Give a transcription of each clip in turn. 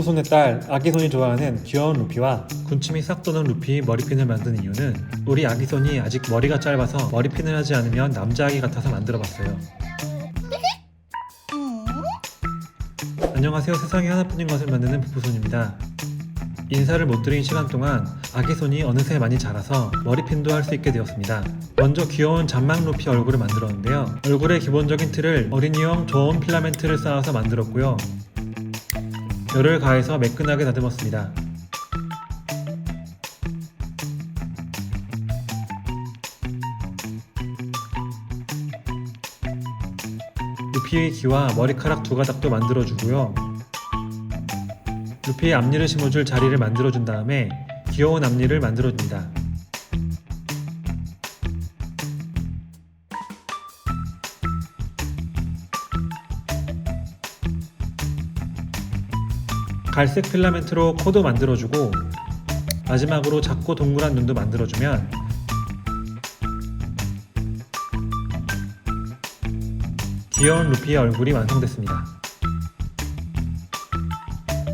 부부손의 딸 아기손이 좋아하는 귀여운 루피와 군침이 싹 도는 루피 머리핀을 만든 이유는 우리 아기손이 아직 머리가 짧아서 머리핀을 하지 않으면 남자 아기 같아서 만들어봤어요. 안녕하세요. 세상에 하나뿐인 것을 만드는 부부손입니다. 인사를 못 드린 시간 동안 아기손이 어느새 많이 자라서 머리핀도 할 수 있게 되었습니다. 먼저 귀여운 잔망 루피 얼굴을 만들었는데요. 얼굴의 기본적인 틀을 어린이용 저온 필라멘트를 쌓아서 만들었고요. 열을 가해서 매끈하게 다듬었습니다. 루피의 귀와 머리카락 두 가닥도 만들어주고요. 루피의 앞니를 심어줄 자리를 만들어준 다음에 귀여운 앞니를 만들어줍니다. 갈색 필라멘트로 코도 만들어주고 마지막으로 작고 동그란 눈도 만들어주면 귀여운 루피의 얼굴이 완성됐습니다.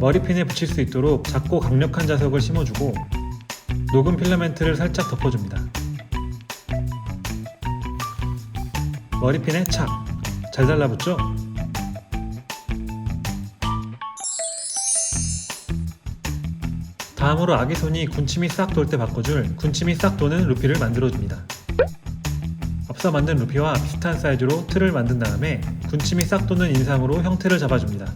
머리핀에 붙일 수 있도록 작고 강력한 자석을 심어주고 녹음 필라멘트를 살짝 덮어줍니다. 머리핀에 착! 잘 달라붙죠? 다음으로 아기 손이 군침이 싹 돌 때 바꿔줄 군침이 싹 도는 루피를 만들어줍니다. 앞서 만든 루피와 비슷한 사이즈로 틀을 만든 다음에 군침이 싹 도는 인상으로 형태를 잡아줍니다.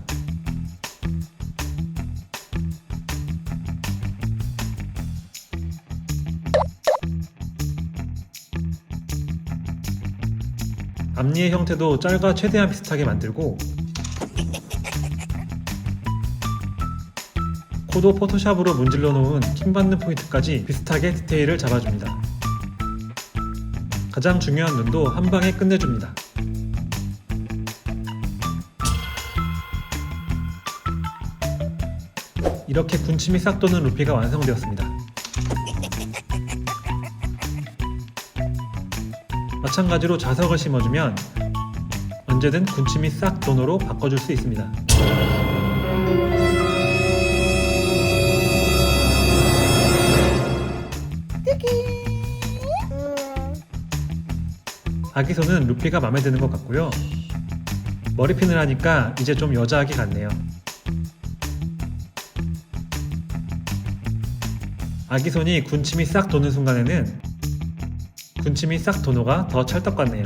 앞니의 형태도 짤과 최대한 비슷하게 만들고 코도 포토샵으로 문질러 놓은 킹받는 포인트까지 비슷하게 디테일을 잡아줍니다. 가장 중요한 눈도 한 방에 끝내줍니다. 이렇게 군침이 싹 도는 루피가 완성되었습니다. 마찬가지로 자석을 심어주면 언제든 군침이 싹 도노로 바꿔줄 수 있습니다. 아기 손은 루피가 마음에 드는 것 같고요. 머리핀을 하니까 이제 좀 여자 아기 같네요. 아기 손이 군침이 싹 도는 순간에는 군침이 싹 도노가 더 찰떡 같네요.